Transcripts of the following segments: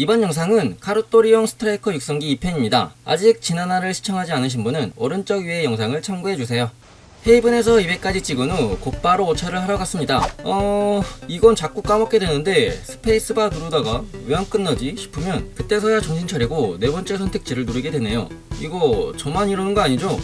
이번 영상은 카루토리용 스트라이커 육성기 2편입니다. 아직 지난화를 시청하지 않으신 분은 오른쪽 위에 영상을 참고해주세요. 헤이븐에서 200까지 찍은 후 곧바로 오차를 하러 갔습니다. 어... 이건 자꾸 까먹게 되는데 스페이스바 누르다가 왜 안 끝나지 싶으면 그때서야 정신 차리고 네 번째 선택지를 누르게 되네요. 이거 저만 이러는 거 아니죠?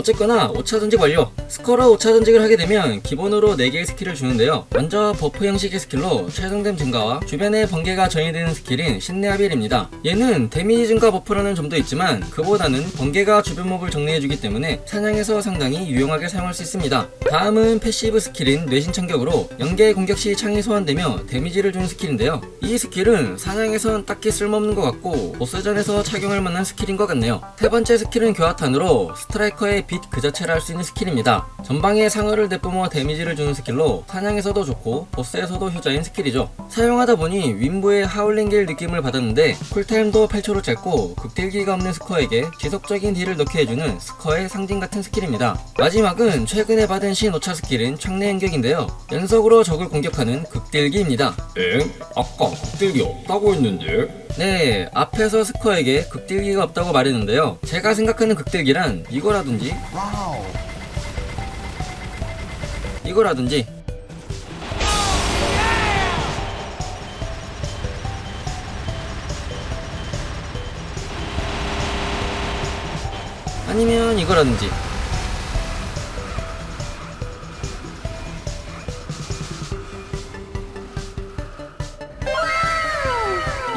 어쨌거나 5차 던직 완료! 스커로 5차 던직을 하게 되면 기본으로 4개의 스킬을 주는데요. 먼저 버프 형식의 스킬로 최종댐 증가와 주변에 번개가 전이되는 스킬인 신내아빌입니다. 얘는 데미지 증가 버프라는 점도 있지만 그보다는 번개가 주변 몹을 정리해주기 때문에 사냥에서 상당히 유용하게 사용할 수 있습니다. 다음은 패시브 스킬인 뇌신 천격으로 연계 공격 시 창이 소환되며 데미지를 주는 스킬인데요. 이 스킬은 사냥에선 딱히 쓸모없는 것 같고 보스전에서 착용할 만한 스킬인 것 같네요. 세 번째 스킬은 교화탄으로 스트라이커의 빛 그 자체를 할 수 있는 스킬입니다. 전방에 상어를 내뿜어 데미지를 주는 스킬로 사냥에서도 좋고 보스에서도 효자인 스킬이죠. 사용하다 보니 윈부의 하울링길 느낌을 받았는데 쿨타임도 8초로 짧고 극딜기가 없는 스커에게 지속적인 딜을 넣게 해주는 스커의 상징 같은 스킬입니다. 마지막은 최근에 받은 신 5차 스킬인 창내 연격인데요. 연속으로 적을 공격하는 극딜기입니다. 엥? 아까 극딜기 없다고 했는데? 네, 앞에서 스커에게 극딜기가 없다고 말했는데요. 제가 생각하는 극딜기란 이거라든지. 이거라든지. 아니면 이거라든지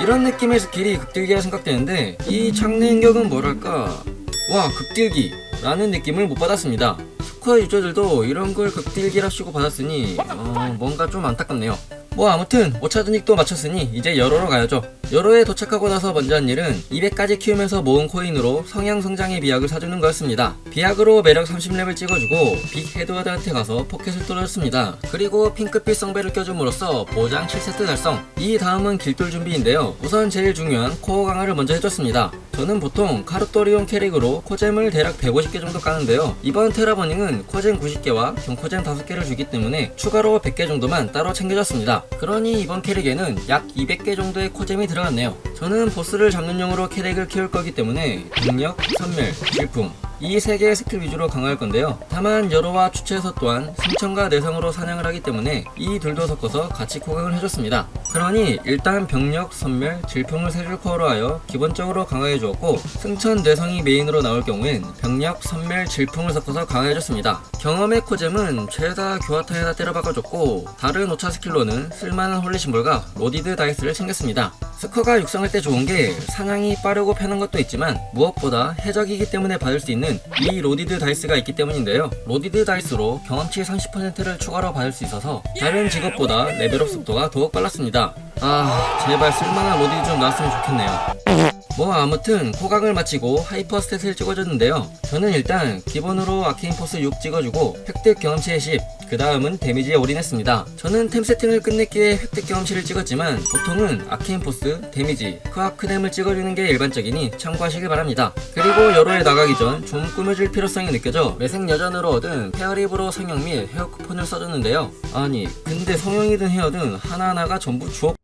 이런 느낌의 스킬이 극딜기라 생각되는데 이 인격은 뭐랄까? 와 극딜기 라는 느낌을 못 받았습니다. 스쿼어 유저들도 이런 걸 극딜기라 치고 받았으니 어, 뭔가 좀 안타깝네요. 뭐 아무튼 5차 전직도 마쳤으니 이제 여로로 가야죠 여로에 도착하고 나서 먼저 한 일은 200까지 키우면서 모은 코인으로 성향 성장의 비약을 사주는 거였습니다. 비약으로 매력 30렙을 찍어주고 빅 헤드워드한테 가서 포켓을 뚫었습니다. 그리고 핑크빛 성배를 껴줌으로써 보장 7세트 달성. 이 다음은 길돌 준비인데요. 우선 제일 중요한 코어 강화를 먼저 해줬습니다. 저는 보통 카르토리온 캐릭으로 코잼을 대략 150개 정도 까는데요. 이번 테라버닝은 코잼 90개와 경코잼 5개를 주기 때문에 추가로 100개 정도만 따로 챙겨줬습니다. 그러니 이번 캐릭에는 약 200개 정도의 코잼이 들어갔네요. 저는 보스를 잡는 용으로 캐릭을 키울 거기 때문에 능력, 선멸, 질풍 이 세 개의 스킬 위주로 강화할 건데요. 다만 여로와 추체에서 또한 승천과 내성으로 사냥을 하기 때문에 이 둘도 섞어서 같이 코강을 해줬습니다. 그러니 일단 병력, 선멸, 질풍을 세줄 코어로 하여 기본적으로 강화해 주었고 승천, 내성이 메인으로 나올 경우엔 병력, 선멸, 질풍을 섞어서 강화해 줬습니다. 경험의 코잼은 죄다 교화탄에다 때려 박아줬고 다른 5차 스킬로는 쓸만한 홀리 심볼과 로디드 다이스를 챙겼습니다. 스커가 육성할 때 좋은 게 사냥이 빠르고 편한 것도 있지만 무엇보다 해적이기 때문에 받을 수 있는 이 로디드 다이스가 있기 때문인데요. 로디드 다이스로 경험치 30%를 추가로 받을 수 있어서 다른 직업보다 레벨업 속도가 더욱 빨랐습니다. 아 제발 쓸만한 로디드 좀 나왔으면 좋겠네요. 뭐 아무튼 코강을 마치고 하이퍼 스탯을 찍어줬는데요. 저는 일단 기본으로 아케인 포스 6 찍어주고 획득 경험치의 10, 그 다음은 데미지에 올인했습니다. 저는 템 세팅을 끝냈기에 획득 경험치를 찍었지만 보통은 아케인 포스, 데미지, 크아크뎀을 찍어주는 게 일반적이니 참고하시길 바랍니다. 그리고 여로에 나가기 전 좀 꾸며줄 필요성이 느껴져 매생 여전으로 얻은 페어립으로 성형 및 헤어 쿠폰을 써줬는데요. 아니 근데 성형이든 헤어든 하나하나가 전부 주업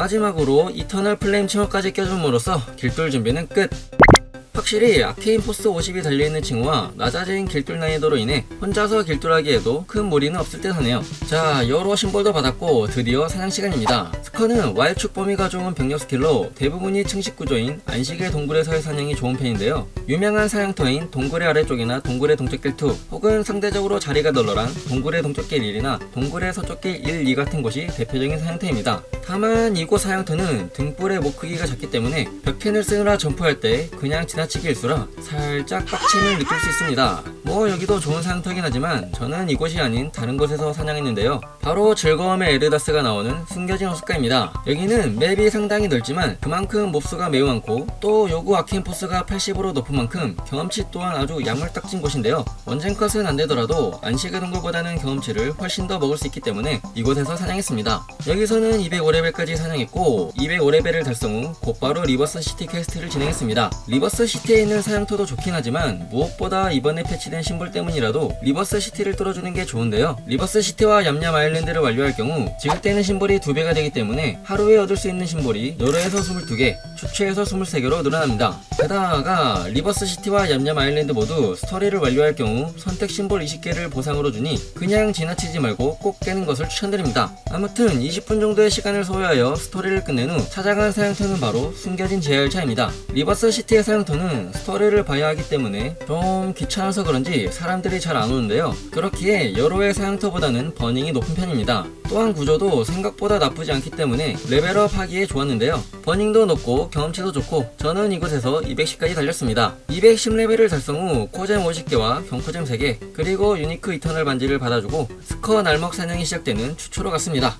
마지막으로 이터널 플레임 칭호까지 껴줌으로써 길돌 준비는 끝! 확실히 아케인 포스 50이 달려있는 칭호와 낮아진 길돌 난이도로 인해 혼자서 길돌하기에도 큰 무리는 없을 듯 하네요. 자, 여러 심볼도 받았고 드디어 사냥 시간입니다. 스커는 와일축 범위가 좋은 병력 스킬로 대부분이 증식 구조인 안식의 동굴에서의 사냥이 좋은 편인데요. 유명한 사냥터인 동굴의 아래쪽이나 동굴의 동쪽길 2 혹은 상대적으로 자리가 널널한 동굴의 동쪽길 1이나 동굴의 서쪽길 1, 2 같은 곳이 대표적인 사냥터입니다. 다만 이곳 사냥터는 등불의 목 크기가 작기 때문에 벽캔을 쓰느라 점프할 때 그냥 지나 치기 일수라 살짝 빡침을 느낄 수 있습니다. 뭐 여기도 좋은 사냥터긴 하지만 저는 이곳이 아닌 다른 곳에서 사냥했는데요. 바로 즐거움의 에르다스가 나오는 숨겨진 호숫가입니다. 여기는 맵이 상당히 넓지만 그만큼 몹수가 매우 많고 또 요구 아케인 포스가 80으로 높은 만큼 경험치 또한 아주 야물딱진 곳인데요. 원젠 컷은 안 되더라도 안식의 동굴보다는 경험치를 훨씬 더 먹을 수 있기 때문에 이곳에서 사냥했습니다. 여기서는 205레벨까지 사냥했고 205레벨을 달성 후 곧바로 리버스 시티 퀘스트를 진행했습니다. 리버스 시티 에 있는 사냥터도 좋긴 하지만 무엇보다 이번에 패치된 심볼 때문이라도 리버스 시티를 뚫어주는 게 좋은데요. 리버스 시티와 얌얌 아일랜드를 완료할 경우 지급되는 심볼이 2배가 되기 때문에 하루에 얻을 수 있는 심볼이 요로에서 22개, 추추에서 23개로 늘어납니다. 게다가 리버스 시티와 얌얌 아일랜드 모두 스토리를 완료할 경우 선택 심볼 20개를 보상으로 주니 그냥 지나치지 말고 꼭 깨는 것을 추천드립니다. 아무튼 20분 정도의 시간을 소요하여 스토리를 끝낸 후 찾아간 사냥터는 바로 숨겨진 제열차입니다. 리버스 시티의 사냥터는 스토리를 봐야 하기 때문에 좀 귀찮아서 그런지 사람들이 잘 안 오는데요. 그렇기에 여러의 사냥터보다는 버닝이 높은 편입니다. 또한 구조도 생각보다 나쁘지 않기 때문에 레벨업 하기에 좋았는데요. 버닝도 높고 경험치도 좋고 저는 이곳에서 210까지 달렸습니다. 210레벨을 달성 후 코잼 50개와 경코잼 3개 그리고 유니크 이터널 반지를 받아주고 스커 날먹 사냥이 시작되는 추초로 갔습니다.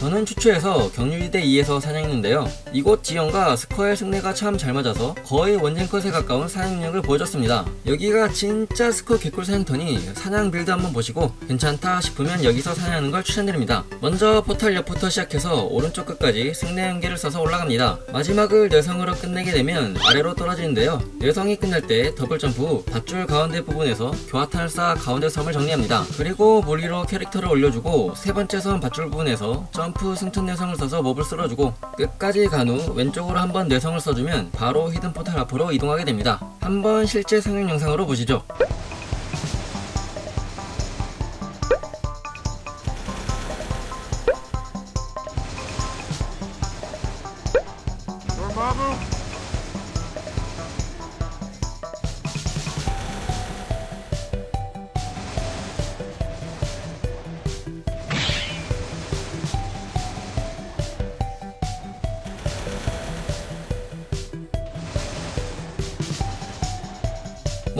저는 추초에서 경유지대 2에서 사냥했는데요. 이곳 지형과 스커의 승례가 참 잘 맞아서 거의 원젠컷에 가까운 사냥력을 보여줬습니다. 여기가 진짜 스커 개꿀 사냥터니 사냥 빌드 한번 보시고 괜찮다 싶으면 여기서 사냥하는 걸 추천드립니다. 먼저 포탈 옆부터 시작해서 오른쪽 끝까지 승례 연계를 써서 올라갑니다. 마지막을 뇌성으로 끝내게 되면 아래로 떨어지는데요. 뇌성이 끝날 때 더블 점프 후 밧줄 가운데 부분에서 교화탄을 쌓아 가운데 섬을 정리합니다. 그리고 물 위로 캐릭터를 올려주고 세 번째 섬 밧줄 부분에서 점프 승천 뇌성을 써서 몹을 쓸어주고 끝까지 간 후 왼쪽으로 한번 뇌성을 써주면 바로 히든 포탈 앞으로 이동하게 됩니다. 한번 실제 상영 영상으로 보시죠.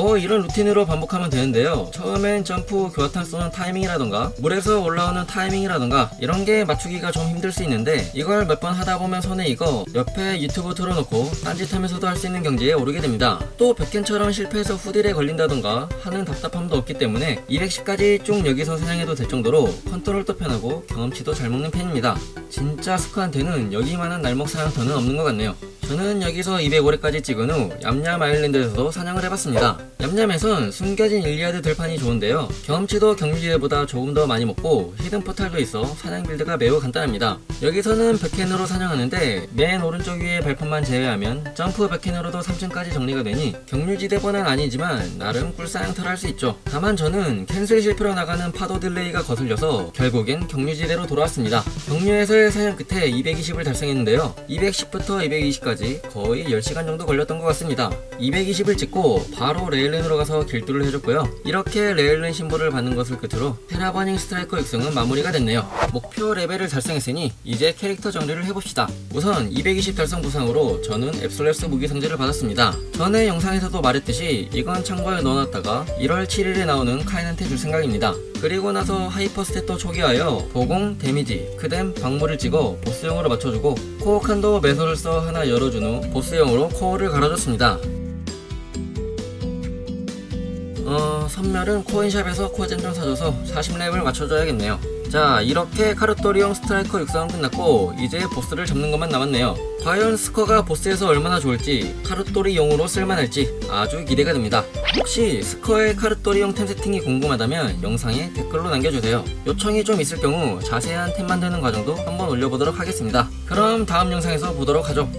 뭐 이런 루틴으로 반복하면 되는데요. 처음엔 점프 교화탄 쏘는 타이밍이라던가 물에서 올라오는 타이밍이라던가 이런 게 맞추기가 좀 힘들 수 있는데 이걸 몇 번 하다 보면 손에 익어 옆에 유튜브 틀어놓고 딴짓하면서도 할 수 있는 경지에 오르게 됩니다. 또 백켄처럼 실패해서 후딜에 걸린다던가 하는 답답함도 없기 때문에 210까지 쭉 여기서 사냥해도 될 정도로 컨트롤도 편하고 경험치도 잘 먹는 편입니다. 진짜 스크한테는 여기만한 날먹 사냥터는 없는 것 같네요. 저는 여기서 205회까지 찍은 후 얌얌 아일랜드에서도 사냥을 해봤습니다. 얌얌에선 숨겨진 일리아드 들판이 좋은데요. 경험치도 경유지대보다 조금 더 많이 먹고 히든 포탈도 있어 사냥 빌드가 매우 간단합니다. 여기서는 백캔으로 사냥하는데 맨 오른쪽 위에 발판만 제외하면 점프 백캔으로도 3층까지 정리가 되니 경유지대보는 아니지만 나름 꿀사냥터를 할 수 있죠. 다만 저는 캔슬 실패로 나가는 파도 딜레이가 거슬려서 결국엔 경유지대로 돌아왔습니다. 경유에서의 사냥 끝에 220을 달성했는데요. 210부터 220까지 거의 10시간 정도 걸렸던 것 같습니다. 220을 찍고 바로 레일 른으로 가서 길두를 해줬고요. 이렇게 레일른 심볼을 받는 것을 끝으로 테라버닝 스트라이커 육성은 마무리가 됐네요. 목표 레벨을 달성했으니 이제 캐릭터 정리를 해봅시다. 우선 220 달성 보상으로 저는 앱솔랩스 무기 상자를 받았습니다. 전에 영상에서도 말했듯이 이건 창고에 넣어놨다가 1월 7일에 나오는 카인한테 줄 생각입니다. 그리고 나서 하이퍼 스탯도 초기화하여 보공, 데미지, 크뎀, 방물을 찍어 보스용으로 맞춰주고 코어 칸도 매소를 써 하나 열어준 후 보스용으로 코어를 갈아줬습니다. 선멸은 코인샵에서 코젠 좀 사줘서 40렙을 맞춰줘야겠네요. 자, 이렇게 카르토리용 스트라이커 육성은 끝났고 이제 보스를 잡는 것만 남았네요. 과연 스커가 보스에서 얼마나 좋을지 카르토리용으로 쓸만할지 아주 기대가 됩니다. 혹시 스커의 카르토리용 템 세팅이 궁금하다면 영상에 댓글로 남겨주세요. 요청이 좀 있을 경우 자세한 템 만드는 과정도 한번 올려보도록 하겠습니다. 그럼 다음 영상에서 보도록 하죠.